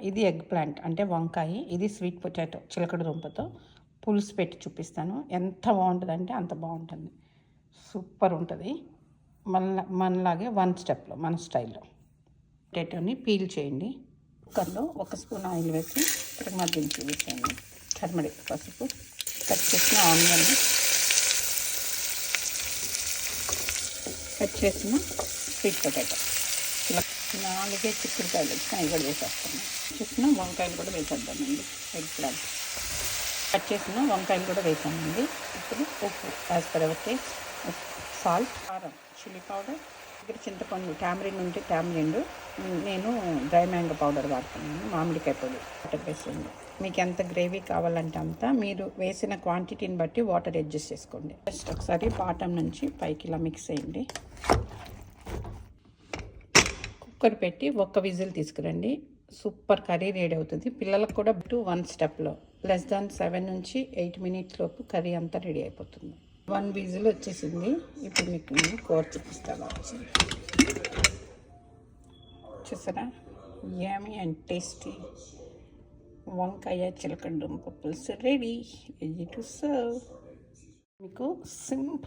ఇది egg plant. అంటే వంకాయ ఇది స్వీట్ పొటాటో చిలకడ దుంపతో పులుసు పెట్టి చూపిస్తాను. ఎంత బాగుంటుందంటే అంత బాగుంటుంది. సూపర్ ఉంటుంది. మన మనలాగే వన్ స్టెప్లో మన స్టైల్లో. పొటాటోని పీల్ చేయండి. కుక్కర్లో ఒక స్పూన్ ఆయిల్ వేసి ఇక్కడ మధ్యించి వేసేయండి టర్మరిక్ పసుపు కట్ చేసిన ఆనియన్ కట్ చేసిన స్వీట్ పొటాటో. ఇలా నాలుగే చిక్కుడుకాయలు వచ్చినా అవి కూడా వేసేస్తాను. చేసిన వంకాయలు కూడా వేసేద్దామండి. ఎగ్ కట్ చేసిన వంకాయలు కూడా వేసామండి. ఇప్పుడు ఉప్పు as per our taste salt కారం చిల్లీ పౌడర్ ఇక్కడ చింతపండు టామరిన్ ఉంటే టామరిన్ నేను డ్రై మ్యాంగో పౌడర్ వాడుతున్నాను మామిడికాయ పొడి వాటర్ వేసింది మీకు ఎంత గ్రేవీ కావాలంటే అంత మీరు వేసిన క్వాంటిటీని బట్టి వాటర్ అడ్జస్ట్ చేసుకోండి. జస్ట్ ఒకసారి బాటం నుంచి పైకి ఇలా మిక్స్ చేయండి. కుక్కర్ పెట్టి ఒక్క విజిల్ తీసుకురండి. సూపర్ కర్రీ రెడీ అవుతుంది. పిల్లలకు కూడా టూ వన్ స్టెప్లో. లెస్ దాన్ సెవెన్ నుంచి ఎయిట్ మినిట్స్ లోపు కర్రీ అంతా రెడీ అయిపోతుంది. వన్ విజిల్ వచ్చేసింది. ఇప్పుడు మీకు నేను కూర చూపిస్తాను. చూసారా? యామీ అండ్ టేస్టీ వంకాయ చిలకడ దుంప పులుసు రెడీ. రెడీ టు సర్వ్ మీకు సింపుల్